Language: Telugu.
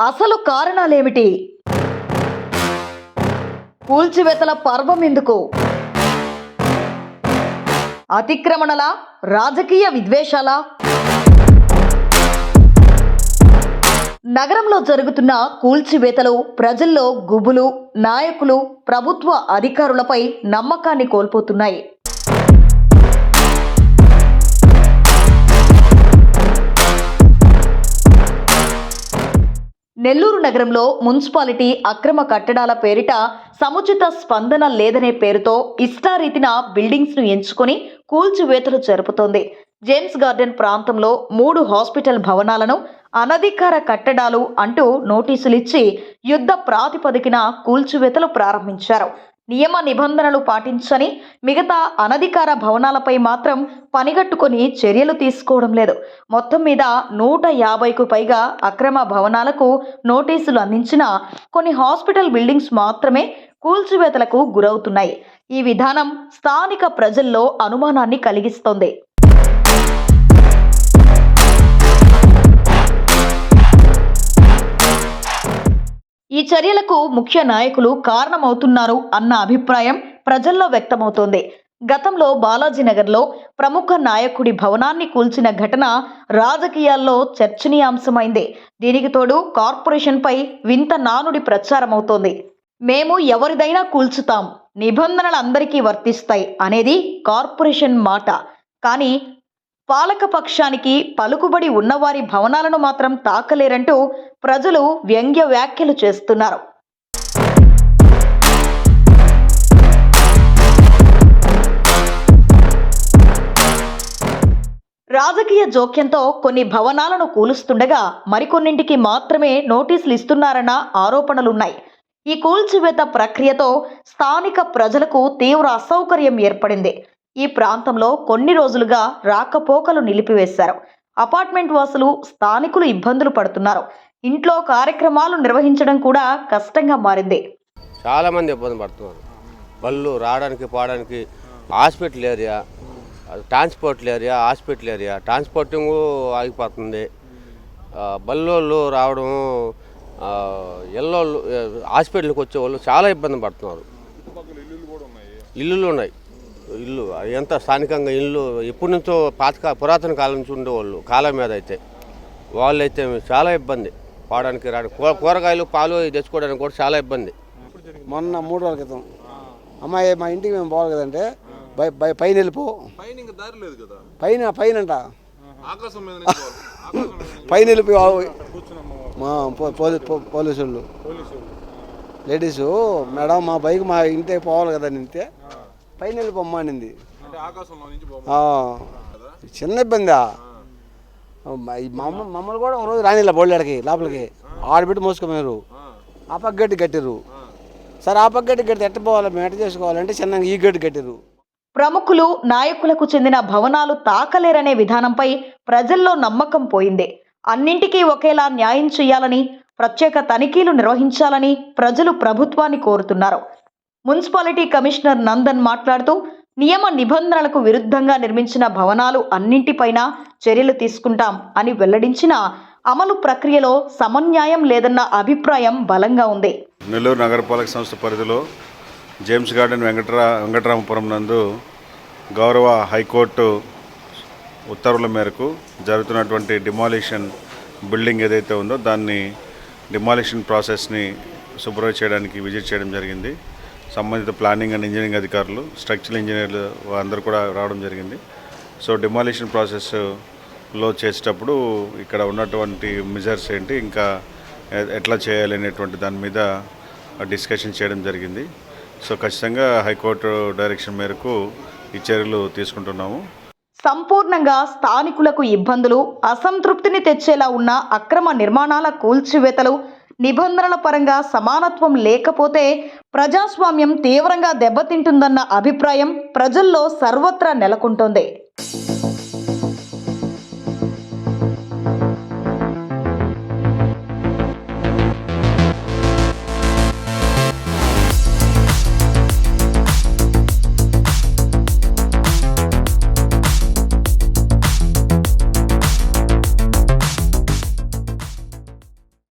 అసలు కారణాలేమిటి? కూల్చివేతల పర్వం ఎందుకు? అతిక్రమణల? రాజకీయ విద్వేషాల? నగరంలో జరుగుతున్న కూల్చివేతలు ప్రజల్లో గుబులు నాయకులు ప్రభుత్వ అధికారులపై నమ్మకాన్ని కోల్పోతున్నాయి. నెల్లూరు నగరంలో మున్సిపాలిటీ అక్రమ కట్టడాల పేరిట సముచిత స్పందన లేదనే పేరుతో ఇష్టారీతిన బిల్డింగ్స్ను ఎంచుకొని కూల్చివేతలు జరుపుతోంది. జేమ్స్ గార్డెన్ ప్రాంతంలో మూడు హాస్పిటల్ భవనాలను అనధికార కట్టడాలు అంటూ నోటీసులిచ్చి యుద్ధ ప్రాతిపదికన కూల్చివేతలు ప్రారంభించారు. నియమ నిబంధనలు పాటించని మిగతా అనధికార భవనాలపై మాత్రం పనిగట్టుకొని చర్యలు తీసుకోవడం లేదు. మొత్తం మీద నూట యాభైకు పైగా అక్రమ భవనాలకు నోటీసులు అందించిన కొన్ని హాస్పిటల్ బిల్డింగ్స్ మాత్రమే కూల్చివేతలకు గురవుతున్నాయి. ఈ విధానం స్థానిక ప్రజల్లో అనుమానాన్ని కలిగిస్తోంది. ఈ చర్యలకు ముఖ్య నాయకులు కారణమవుతున్నారు అన్న అభిప్రాయం ప్రజల్లో వ్యక్తమవుతోంది. గతంలో బాలాజీనగర్లో ప్రముఖ నాయకుడి భవనాన్ని కూల్చిన ఘటన రాజకీయాల్లో చర్చనీయాంశమైంది. దీనికి తోడు కార్పొరేషన్పై వింత నానుడి ప్రచారమవుతోంది. మేము ఎవరిదైనా కూల్చుతాం. నిబంధనలు అందరికీ వర్తిస్తాయి అనేది కార్పొరేషన్ మాట. కానీ పాలకపక్షానికి పలుకుబడి ఉన్నవారి భవనాలను మాత్రం తాకలేరంటూ ప్రజలు వ్యంగ్య వ్యాఖ్యలు చేస్తున్నారు. రాజకీయ జోక్యంతో కొన్ని భవనాలను కూలుస్తుండగా మరికొన్నింటికి మాత్రమే నోటీసులు ఇస్తున్నారన్న ఆరోపణలున్నాయి. ఈ కూల్చివేత ప్రక్రియతో స్థానిక ప్రజలకు తీవ్ర అసౌకర్యం ఏర్పడింది. ఈ ప్రాంతంలో కొన్ని రోజులుగా రాకపోకలు నిలిపివేశారు. అపార్ట్మెంట్ వాసులు స్థానికులు ఇబ్బందులు పడుతున్నారు. ఇంట్లో కార్యక్రమాలు నిర్వహించడం కూడా కష్టంగా మారింది. చాలా మంది ఇబ్బంది పడుతున్నారు. బళ్ళు రావడానికి పోవడానికి hospital area transport area hospital area. Transporting ఆగిపోతుంది. ఆ, బళ్ళోళ్ళు రావడం ఎల్లోళ్ళు హాస్పిటల్కి వచ్చే వాళ్ళు చాలా ఇబ్బంది పడుతున్నారు. ఇల్లులు ఉన్నాయి. ఇల్లు ఎంత స్థానికంగా ఇల్లు ఎప్పటి నుంచో పాతక పురాతన కాలం నుంచి ఉండేవాళ్ళు కాలం మీద అయితే. వాళ్ళైతే చాలా ఇబ్బంది. పోవడానికి రావడానికి కూ- కూరగాయలు పాలు తెచ్చుకోవడానికి కూడా చాలా ఇబ్బంది. మొన్న మూడు రోజుల క్రితం. అమ్మాయి మా ఇంటికి మేము పోవాలి కదంటే బై బై పైన వెళ్ళిపో. పైన ఇంకా దారి లేదు కదా? పైన పైనంట. ఆకాశం మీద నుంచి పోవాలి. ఆకాశం మీద నుంచి పైన వెళ్ళిపోయి పోలీసు వాళ్ళు. లేడీసు మేడం మా బైక్ మా ఇంటికి పోవాలి కదా నింతే పైన వెళ్ళిపోమ్మా అనింది. అంటే ఆకాశంలో నుంచి పోవాలి ఆ, చిన్న ఇబ్బందా? మమ్మల్ని కూడా ఒక రోజు రానిలా బోళ్ళాడికి లోపలికి. ఆడబెట్టి మోసుకోమన్నారు ఆ. పక్క గట్టి కట్టారు సరే ఆ పక్క గట్టి కట్టి ఎట్ట పోవాలి? మేము ఎట్ట చేసుకోవాలంటే చిన్నగా ఈ గట్టి కట్టారు ప్రముఖులు నాయకులకు చెందిన భవనాలు తాకలేరనే విధానంపై ప్రజల్లో నమ్మకం పోయింది. అన్నింటికీ ఒకేలా న్యాయం చేయాలని ప్రత్యేక తనిఖీలు నిర్వహించాలని ప్రజలు ప్రభుత్వాన్ని కోరుతున్నారు. మున్సిపాలిటీ కమిషనర్ నందన్ మాట్లాడుతూ నియమ నిబంధనలకు విరుద్ధంగా నిర్మించిన భవనాలు అన్నింటిపైన చర్యలు తీసుకుంటాం అని వెల్లడించిన అమలు ప్రక్రియలో సమన్యాయం లేదన్న అభిప్రాయం బలంగా ఉంది. నెల్లూరు నగరపాలక సంస్థ పరిధిలో జేమ్స్ గార్డెన్ వెంకటరా వెంకటరామపురం నందు గౌరవ హైకోర్టు ఉత్తర్వుల మేరకు జరుగుతున్నటువంటి డిమాలిషన్ బిల్డింగ్ ఏదైతే ఉందో దాన్ని డిమాలిషన్ ప్రాసెస్ని శుభ్రం చేయడానికి విజిట్ చేయడం జరిగింది. సంబంధిత ప్లానింగ్ అండ్ ఇంజనీరింగ్ అధికారులు స్ట్రక్చరల్ ఇంజనీర్లు అందరూ కూడా రావడం జరిగింది. సో డిమాలిషన్ ప్రాసెస్లో చేసేటప్పుడు ఇక్కడ ఉన్నటువంటి మెజర్స్ ఏంటి ఇంకా ఎట్లా చేయాలి అనేటువంటి దాని మీద డిస్కషన్ చేయడం జరిగింది. సో ఖచ్చితంగా హైకోర్టు డైరెక్షన్ మేరకు ఈ చర్యలు తీసుకుంటున్నాము. సంపూర్ణంగా స్థానికులకు ఇబ్బందులు అసంతృప్తిని తెచ్చేలా ఉన్న అక్రమ నిర్మాణాల కూల్చివేతలు నిబంధనల పరంగా సమానత్వం లేకపోతే ప్రజాస్వామ్యం తీవ్రంగా దెబ్బతింటుందన్న అభిప్రాయం ప్రజల్లో సర్వత్రా నెలకొంటోంది.